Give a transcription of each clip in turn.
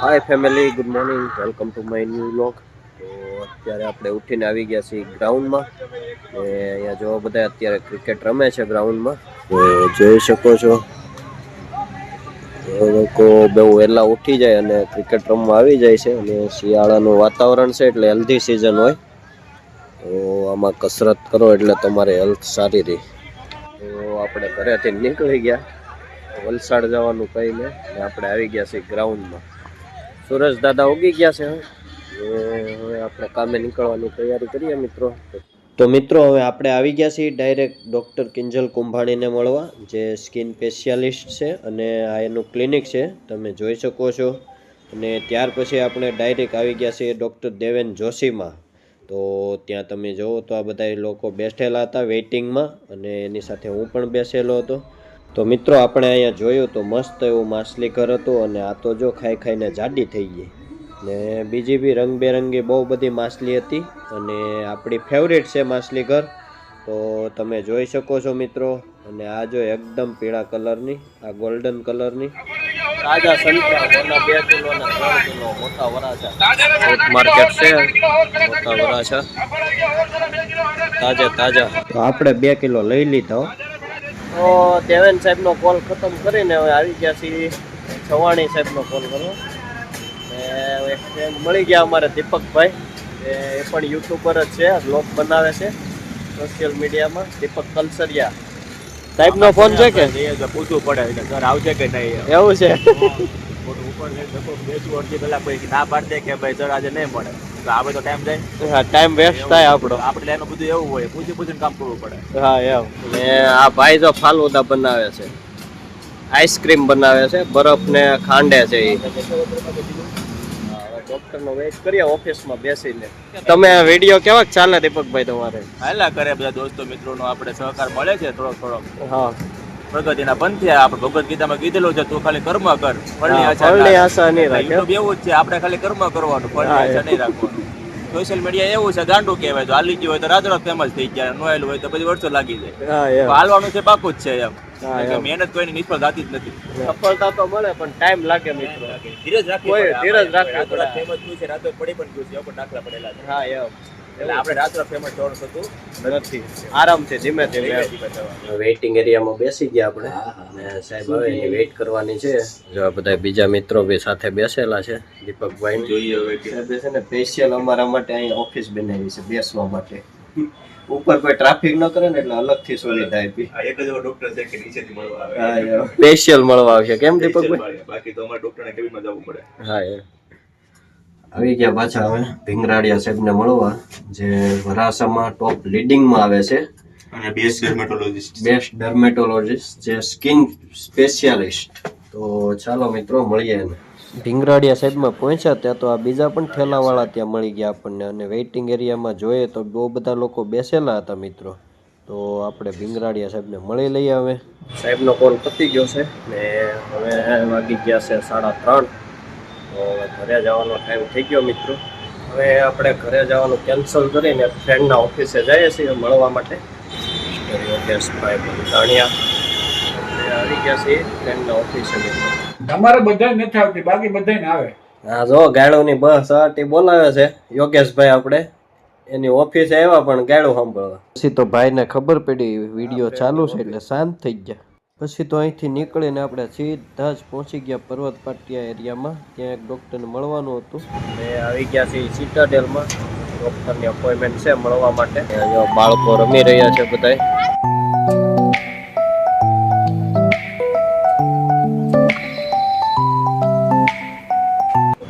Hi family good morning welcome to my new vlog તો અત્યારે આપણે ઉઠીને આવી ગયા છીએ ગ્રાઉન્ડમાં. ને અહીંયા જો બધા અત્યારે ક્રિકેટ રમે છે ગ્રાઉન્ડમાં. તો જોઈ શકો છો. એ લોકો બહુ વહેલા ઉઠી જાય અને ક્રિકેટ રમવા આવી જાય છે. અને શિયાળાનું વાતાવરણ છે એટલે હેલ્ધી સિઝન હોય. તો આમાં કસરત કરો એટલે તમારે હેલ્થ સારી રહે. તો આપણે ઘરેથી નીકળી ગયા. વલસાડ જવાનું કહીને. આપણે આવી ગયા છીએ ગ્રાઉન્ડમાં. સુરજ દાદા ઉગી ગયા છે હવે. આપણે કામે નીકળવાની તૈયારી કરીએ મિત્રો. તો મિત્રો, હવે આપણે આવી ગયા છીએ ડાયરેક્ટ ડૉક્ટર કિંજલ કુંભાણીને મળવા, જે સ્કિન સ્પેશિયાલિસ્ટ છે અને આ એનું ક્લિનિક છે. તમે જોઈ શકો છો. અને ત્યાર પછી આપણે ડાયરેક્ટ આવી ગયા છીએ ડૉક્ટર દેવેન જોશીમાં. તો ત્યાં તમે જુઓ તો આ બધા લોકો બેઠેલા હતા વેઇટિંગમાં અને એની સાથે હું પણ બેસેલો હતો. તો મિત્રો આપણે અહીંયા જોયું તો મસ્ત એવું માછલી ઘર હતું અને આ તો જો ખાઈ ખાઈને જાડી થઈ ગઈ. ને બીજી બી રંગબેરંગી બહુ બધી માછલી હતી અને આપણી ફેવરેટ છે માછલી ઘર. તો તમે જોઈ શકો છો મિત્રો અને આ જો એકદમ પીળા કલરની આ ગોલ્ડન કલરની. તાજા સંતરા બે કિલો ને ત્રણ કિલો મોટા વરાછા માર્કેટ છે. મોટા વરાછા તાજા તાજા. તો આપણે બે કિલો લઈ લીધા હો. તો દેવેન સાહેબનો કોલ ખતમ કરીને હવે આવી ગયા છીએ. છવાણી સાહેબનો કોલ કરો. એક મળી ગયા અમારે દીપકભાઈ. એ પણ યુટ્યુબર જ છે બ્લોગ બનાવે છે સોશિયલ મીડિયામાં દીપક કલસરિયા. સાહેબનો ફોન છે કે? પૂછવું પડે સર આવશે કે નહીં એવું છે. ઉપર બેસવું અડધી કલાક ના પાડી દે કે ભાઈ સર આજે નહીં મળે. તો ટાઈમ જાય. હા ટાઈમ વેસ્ટ થાય આપણો. આપણે એનું બધું એવું હોય પૂછી પૂછીને કામ કરવું પડે. હા એમ. ને આ ભાઈ જો ફાલુદા બનાવે છે. આઈસ્ક્રીમ બનાવે છે બરફ ને ખાંડે છે એ ડોક્ટર નો વેઇટ કરીએ ઓફિસમાં બેસીને. તમે વીડિયો કેવા ચાલે દીપકભાઈ તમારે? હાલા કરે બધા દોસ્તો મિત્રોનો આપણે સહકાર મળે છે થોડોક થોડોક. હા. પ્રગતિના પંથે આપણે ભગવદ ગીતામાં કીધેલું છે તું ખાલી કર્મ કર ફળની આશા ફળની આશા નહીં રાખ. એવું જ છે આપણે ખાલી કર્મ કરવાનું ફળની આશા નહીં રાખવાનું. સોશિયલ મીડિયા એવું છે ગાંડું કહેવાય તો હાલી ગયું હોય તો રાત રાત ફેમસ થઈ જાય નો હાલ્યું હોય તો પછી વર્ષો લાગી જાય. હાલવાનું છે પાકું જ છે એમ. મહેનત કોઈની નિષ્ફળ થતી જ નથી. સફળતા તો મળે પણ ટાઈમ લાગે મિત્રો. ધીરજ રાખવી ધીરજ રાખવી પડે. થયું છે, રાતો પડી પણ ગયું છે, દાખલા પડેલા હા એમ. એટલે આપણે રાત્રે ફેમસ ચોરસ હતું. નથી. આરામથી છે ધીમે ધીમે. વેઇટિંગ એરિયામાં બેસી ગયા આપણે. અને સાહેબ હવે એની વેઇટ કરવાની છે. જો આ બધા બીજા મિત્રો બી સાથે બેસેલા છે દીપકભાઈ. સાહેબે છે ને સ્પેશિયલ અમારા માટે અહીં ઓફિસ બનાવી છે બેસવા માટે. ઉપર કોઈ ટ્રાફિક ન કરે ને એટલે અલગથી સુવિધા આપી. એક જ ડોક્ટર છે કે નીચેથી મળવા આવે. સ્પેશિયલ મળવા આવશે. કેમ દીપકભાઈ? બાકી- તો અમારે doctor ને cabin માં જવું પડે. હા એ. આવી ગયા પાછા હવે ભીંગરાડિયા સાહેબને મળવા જે વરાસામાં ટોપ લીડિંગમાં આવે છે. અને બેસ્ટ ડર્મેટોલોજીસ્ટ બેસ્ટ ડર્મેટોલોજીસ્ટ જે સ્કિન સ્પેશિયાલિસ્ટ તો ચાલો મિત્રો મળીએ એને. ભીંગરાડિયા સાઈડમાં પહોંચ્યા ત્યાં તો આ બીજા પણ ઠેલાવાળા ત્યાં મળી ગયા આપણને. અને વેઇટિંગ એરિયામાં જોઈએ તો બહુ બધા લોકો બેસેલા હતા મિત્રો. તો આપણે ભીંગરાડિયા સાહેબને મળી લઈએ હવે. સાહેબનો કોલ પતી ગયો છે ને હવે વાગી ગયા છે સાડા ત્રણ. તો ઘરે જવાનો ટાઈમ થઈ ગયો મિત્રો. હવે આપણે ઘરે જવાનું કેન્સલ કરીને ફ્રેન્ડના ઓફિસે જઈએ છીએ મળવા માટે. આવી ગયા છીએ ફ્રેન્ડના ઓફિસે તમારે બધા નથી આવતી બાકી બધાને આવે. હા જો ગાળોની બસ આટી બોલાવે છે યોગેશભાઈ આપણે. એની ઓફિસે આવ્યા પણ ગાળું સાંભળવા. પછી તો ભાઈને ખબર પડી વીડિયો ચાલુ છે એટલે શાંત થઈ ગયા. પછી તો અહીંથી નીકળીને આપણે સીધા જ પહોંચી ગયા પર્વત પાટિયા એરિયામાં, ત્યાં એક ડૉક્ટરને મળવાનું હતું. અને આવી ગયા છીએ સિટાડેલમાં ડૉક્ટરની અપોઇન્ટમેન્ટ છે મળવા માટે. બાળકો રમી રહ્યા છે બધાય.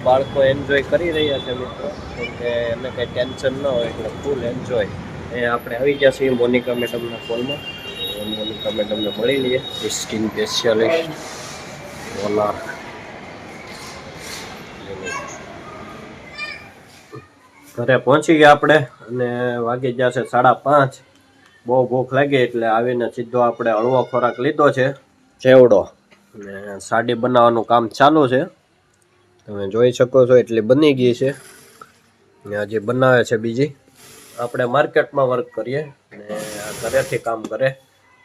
બાળકો એન્જોય કરી રહ્યા છે મિત્રો. કે એને કંઈ ટેન્શન ન હોય, એટલે ફૂલ એન્જોય એ આપણે આવી ગયા છીએ મોનિકા મેડમના કોલમાં તો તમને મળી લઈએ. Skin specialist. ઓલા ઘરે પહોંચી ગયા આપણે અને વાગી ગયા છે સાડા પાંચ. બહુ ભૂખ લાગી એટલે આવીને સીધો આપણે હળવો ખોરાક લીધો છે. ચેવડો. અને સાડી બનાવવાનું કામ ચાલુ છે. તમે જોઈ શકો છો એટલી બની ગઈ છે. ને હજી બનાવે છે બીજી આપણે માર્કેટમાં વર્ક કરીએ. ને ઘરેથી કામ કરે.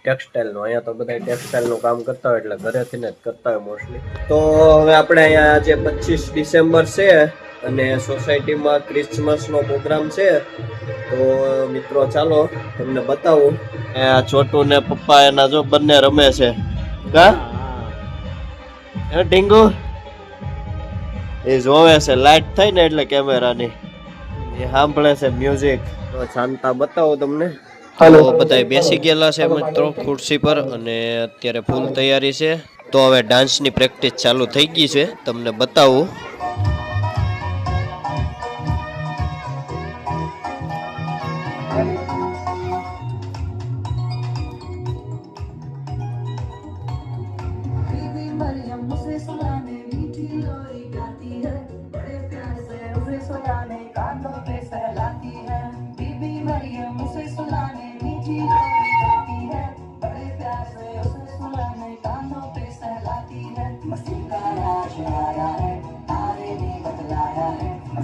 ટેક્સટાઇલનું અહીંયા તો બધા ટેક્સટાઇલનું કામ કરતા હોય એટલે ઘરેથી ને જ કરતા હોય મોસ્ટલી તો હવે આપણે અહીંયા આજે પચીસ ડિસેમ્બર છે અને સોસાયટીમાં ક્રિસમસનો પ્રોગ્રામ છે, તો મિત્રો ચાલો તમને બતાવું. આ છોટુ ને પપ્પા એના જો બંને રમે છે. કા? ડીંગુ એ જોવે છે લાઈટ થઈ ને એટલે કેમેરાની એ સાંભળે છે મ્યુઝિક શાંતા બતાવો તમને. તો બધા બેસી ગયેલા છે મિત્રો ખુરશી પર અને અત્યારે ફૂલ તૈયારી છે. તો હવે ડાન્સની પ્રેક્ટિસ ચાલુ થઈ ગઈ છે. તમને બતાવું.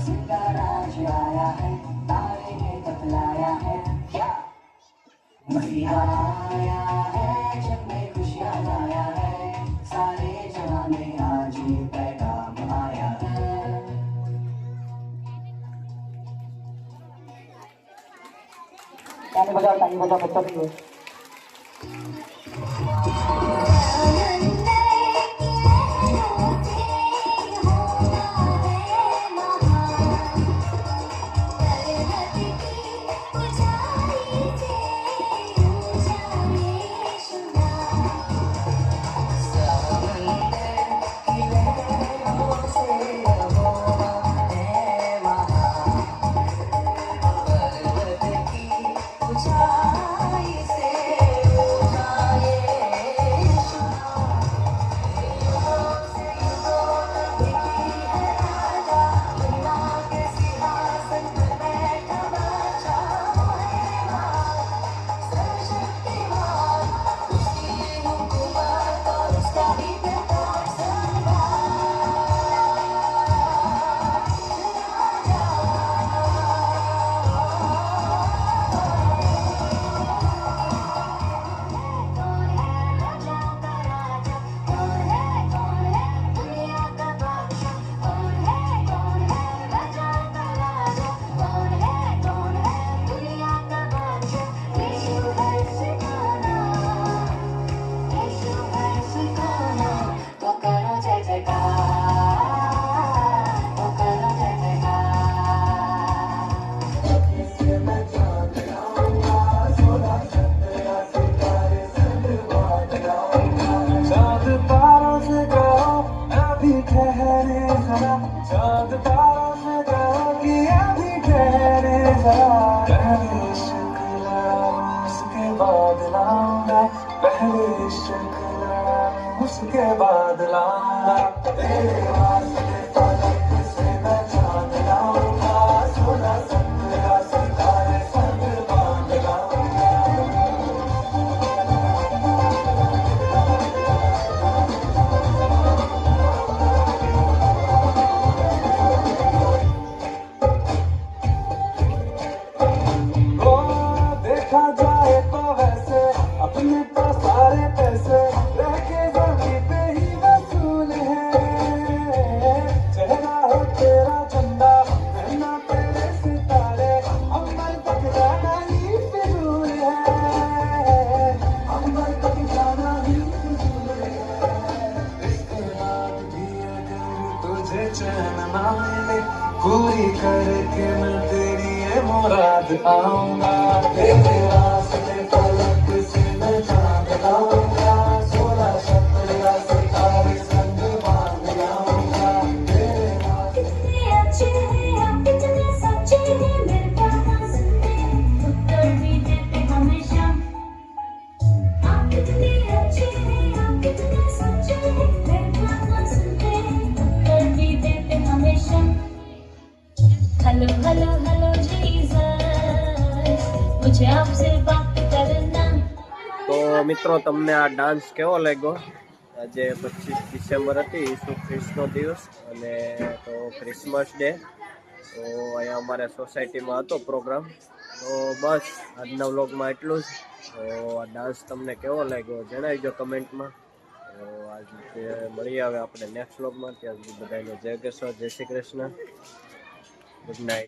का राज आया है तारे ने बतलाया है क्या आया है जग में खुशियाँ लाया है सारे जहाँ में आज ये पैगाम आया है बजाओ बजाओ बच्चा पहले इश्क लड़ा उसके बाद लाऊंगा तेरे वास्ते करके मैं तेरी ये मुराद आऊंगा મિત્રો, તમને આ ડાન્સ કેવો લાગ્યો? આજે પચીસ ડિસેમ્બર હતી, ઈસુ ખ્રિસ્તનો દિવસ અને તો ક્રિસમસ ડે તો અહીંયા અમારે સોસાયટીમાં હતો પ્રોગ્રામ તો બસ, આજના વ્લોગમાં એટલું જ. તો આ ડાન્સ તમને કેવો લાગ્યો જણાવજો કમેન્ટમાં તો આજ મળીએ હવે આપણે નેક્સ્ટ વ્લોગમાં ત્યાં સુધી બધાને જય કેશવ, જય શ્રી કૃષ્ણ. Good night